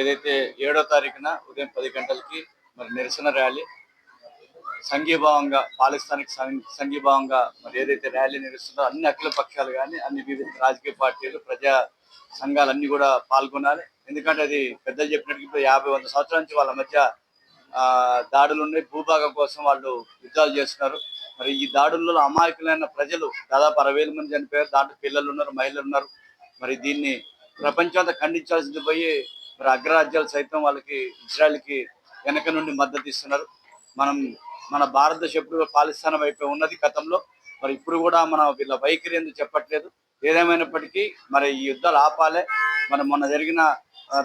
ఏదైతే ఏడో తారీఖున ఉదయం పది గంటలకి మరి నిరసన ర్యాలీ సంఘీభావంగా పాకిస్తాన్కి సంఘీభావంగా మరి ఏదైతే ర్యాలీ నిర్వహిస్తుందో అన్ని అఖిల పక్షాలు కానీ అన్ని వివిధ రాజకీయ పార్టీలు ప్రజా సంఘాలన్నీ కూడా పాల్గొనాలి. ఎందుకంటే అది పెద్దలు చెప్పినట్టు ఇప్పుడు యాభై వంద సంవత్సరాల నుంచి వాళ్ళ మధ్య దాడులు ఉన్నాయి. భూభాగం కోసం వాళ్ళు యుద్ధాలు చేస్తున్నారు. మరి ఈ దాడుల్లో అమాయకులైన ప్రజలు దాదాపు అరవై వేల మంది చనిపోయారు. దాంట్లో పిల్లలు ఉన్నారు మహిళలు ఉన్నారు. మరి దీన్ని ప్రపంచం అంతా ఖండించాల్సింది పోయి మరి అగ్రరాజ్యాలు సైతం వాళ్ళకి ఇజ్రాయెల్కి వెనక నుండి మద్దతు ఇస్తున్నారు. మనం మన భారతదేశం ఎప్పుడు పాలిస్తాన్ వైపే ఉన్నది గతంలో. మరి ఇప్పుడు కూడా మన వీళ్ళ వైఖరి ఎందుకు చెప్పట్లేదు. ఏదేమైనప్పటికీ మరి ఈ యుద్ధాలు ఆపాలే. మన మొన్న జరిగిన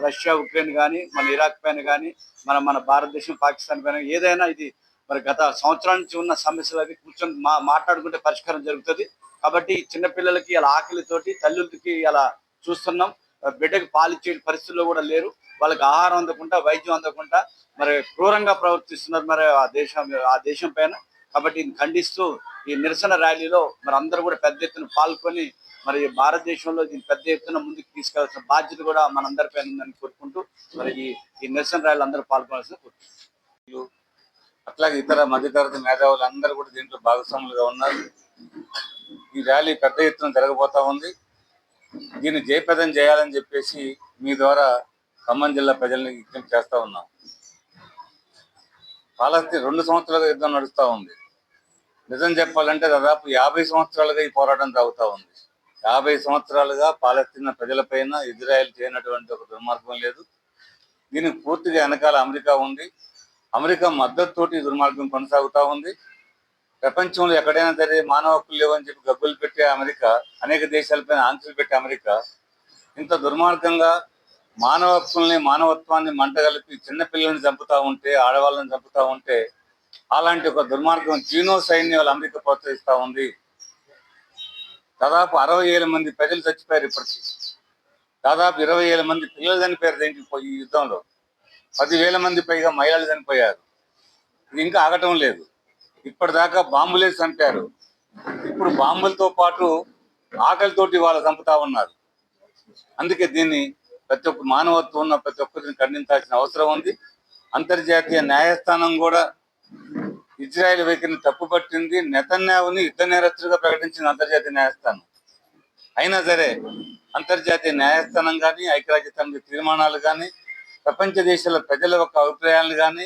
రష్యా ఉక్రెయిన్ కానీ మన ఇరాక్ పైన కానీ మన మన భారతదేశం పాకిస్తాన్ పైన ఏదైనా ఇది మరి గత సంవత్సరాల నుంచి ఉన్న సమస్యలు అవి కూర్చొని మా మాట్లాడుకుంటే పరిష్కారం జరుగుతుంది. కాబట్టి చిన్నపిల్లలకి అలా ఆకలితోటి తల్లులకి ఇలా చూస్తున్నాం. బిడ్డకి పాలిచ్చే పరిస్థితుల్లో కూడా లేరు. వాళ్ళకి ఆహారం అందకుండా వైద్యం అందకుండా మరి క్రూరంగా ప్రవర్తిస్తున్నారు మరి ఆ దేశం ఆ దేశం పైన. కాబట్టి ఖండిస్తూ ఈ నిరసన ర్యాలీలో మరి అందరూ కూడా పెద్ద ఎత్తున పాల్గొని మరి భారతదేశంలో దీన్ని పెద్ద ఎత్తున ముందుకు తీసుకెళ్ళాల్సిన బాధ్యత కూడా మనందరి పైన ఉందని కోరుకుంటూ మరి ఈ ఈ నిరసన ర్యాలీలో అందరూ పాల్గొనాల్సిన కోరుకుంటున్నాను. అట్లాగే ఇతర మధ్యతరగతి మేధావులు అందరూ కూడా దీంట్లో భాగస్వాములుగా ఉన్నారు. ఈ ర్యాలీ పెద్ద ఎత్తున జరగబోతా ఉంది. దీన్ని జయప్రదం చేయాలని చెప్పేసి మీ ద్వారా ఖమ్మం జిల్లా ప్రజల్ని విజ్ఞప్తి చేస్తా ఉన్నాం. పాలస్తీన్ రెండు సంవత్సరాలుగా యుద్ధం నడుస్తూ ఉంది. నిజం చెప్పాలంటే దాదాపు యాభై సంవత్సరాలుగా ఈ పోరాటం సాగుతూ ఉంది. యాభై సంవత్సరాలుగా పాలస్తీన్ ప్రజలపైన ఇజ్రాయెల్ చేయనటువంటి ఒక దుర్మార్గం లేదు. దీనికి పూర్తిగా వెనకాల అమెరికా ఉంది. అమెరికా మద్దతుతోటి దుర్మార్గం కొనసాగుతా ఉంది. ప్రపంచంలో ఎక్కడైనా సరే మానవ హక్కులు లేవని చెప్పి గబ్బులు పెట్టే అమెరికా అనేక దేశాలపైన ఆంక్షలు పెట్టే అమెరికా ఇంత దుర్మార్గంగా మానవ హక్కుల్ని మానవత్వాన్ని మంటగలిపి చిన్నపిల్లల్ని చంపుతా ఉంటే ఆడవాళ్ళని చంపుతా ఉంటే అలాంటి ఒక దుర్మార్గం జీనో సైన్ని వాళ్ళు అమెరికా ప్రోత్సహిస్తూ ఉంది. దాదాపు అరవై ఏళ్ళ మంది ప్రజలు చచ్చిపోయారు ఇప్పటికీ. దాదాపు ఇరవై ఏళ్ళ మంది పిల్లలు చనిపోయారు దీనికి ఈ యుద్ధంలో. పదివేల మంది పైగా మహిళలు చనిపోయారు. ఇది ఇంకా ఆగటం లేదు. ఇప్పటిదాకా బాంబులే చంపారు. ఇప్పుడు బాంబులతో పాటు ఆకలితోటి వాళ్ళు చంపుతా ఉన్నారు. అందుకే దీన్ని ప్రతి ఒక్క మానవత్వం ఉన్న ప్రతి ఒక్కరిని ఖండించాల్సిన అవసరం ఉంది. అంతర్జాతీయ న్యాయస్థానం కూడా ఇజ్రాయెల్ వైఖరిని తప్పుపట్టింది. నెతన్యావుని యుద్ధ నేరస్తుడిగా ప్రకటించింది అంతర్జాతీయ న్యాయస్థానం. అయినా సరే అంతర్జాతీయ న్యాయస్థానం కానీ ఐక్యరాజ్య సమితి తీర్మానాలు కానీ ప్రపంచ దేశాల ప్రజల యొక్క అభిప్రాయాలు కానీ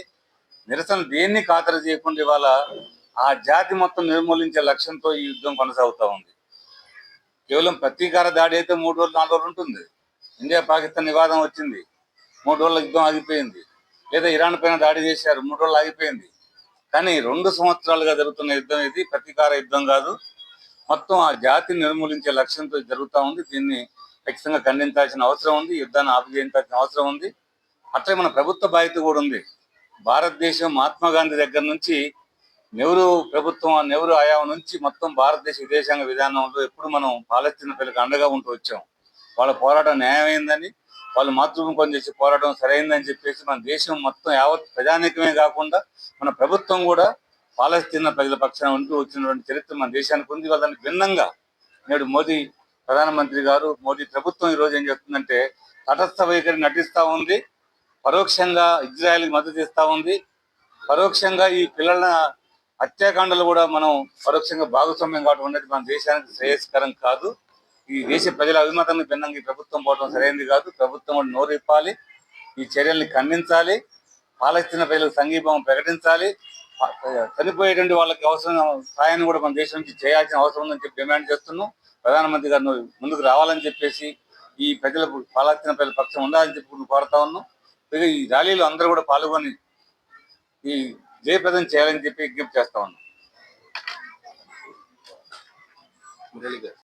నిరసన దేన్ని ఖాతరు చేయకుండా ఇవాళ ఆ జాతి మొత్తం నిర్మూలించే లక్ష్యంతో ఈ యుద్ధం కొనసాగుతూ ఉంది. కేవలం ప్రతీకార దాడి అయితే మూడు రోజులు నాలుగు రోజులు ఉంటుంది. ఇండియా పాకిస్తాన్ వివాదం వచ్చింది. మూడు రోజుల యుద్ధం ఆగిపోయింది. లేదా ఇరాన్ పైన దాడి చేశారు మూడు రోజులు ఆగిపోయింది. కానీ రెండు సంవత్సరాలుగా జరుగుతున్న యుద్ధం ఇది ప్రతీకార యుద్ధం కాదు. మొత్తం ఆ జాతిని నిర్మూలించే లక్ష్యంతో జరుగుతూ ఉంది. దీన్ని ఖచ్చితంగా ఖండించాల్సిన అవసరం ఉంది. యుద్ధాన్ని ఆపిజేయించాల్సిన అవసరం ఉంది. అట్లే మన ప్రభుత్వ బాధ్యత కూడా ఉంది. భారతదేశం మహాత్మా గాంధీ దగ్గర నుంచి నెహ్రూ ప్రభుత్వం నెహ్రూ ఆయా నుంచి మొత్తం భారతదేశ విదేశాంగ విధానంలో ఎప్పుడు మనం పాలస్తీన పిల్లలకు అండగా ఉంటూ వచ్చాం. వాళ్ళ పోరాటం న్యాయమైందని వాళ్ళు మాతృభూమి చేసి పోరాటం సరైందని చెప్పేసి మన దేశం మొత్తం యావత్ ప్రజానీకమే కాకుండా మన ప్రభుత్వం కూడా పాలస్తీన ప్రజల పక్షాన ఉంటూ వచ్చినటువంటి చరిత్ర మన దేశానికి ఉంది. వాళ్ళని భిన్నంగా నేడు మోదీ ప్రధానమంత్రి గారు మోదీ ప్రభుత్వం ఈ రోజు ఏం చెప్తుందంటే తటస్థ వైఖరి నటిస్తూ ఉంది. పరోక్షంగా ఇజ్రాయెల్ మద్దతు ఇస్తా ఉంది. పరోక్షంగా ఈ పిల్లల హత్యాకాండలు కూడా మనం పరోక్షంగా భాగస్వామ్యం కావడం అనేది మన దేశానికి శ్రేయస్కరం కాదు. ఈ దేశ ప్రజల అభిమతాన్ని భిన్నంగా ఈ ప్రభుత్వం పోవడం సరైనది కాదు. ప్రభుత్వం కూడా నోరిప్పాలి ఈ చర్యల్ని ఖండించాలి. పాలస్తీన ప్రజలకు సంఘీభావం ప్రకటించాలి. చనిపోయేటువంటి వాళ్ళకి అవసరం సాయాన్ని కూడా మన దేశం నుంచి చేయాల్సిన అవసరం ఉందని చెప్పి డిమాండ్ చేస్తున్నాం. ప్రధానమంత్రి గారు ముందుకు రావాలని చెప్పేసి ఈ ప్రజలకు పాలస్తీన ప్రజల పక్షం ఉండాలని చెప్పి కోరుతా ఉన్నాం. ఈ ర్యాలీలో అందరూ కూడా పాల్గొని ఈ జయప్రదం చేయాలని చెప్పి విజ్ఞప్తి చేస్తా ఉన్నాం. మురళి గారు.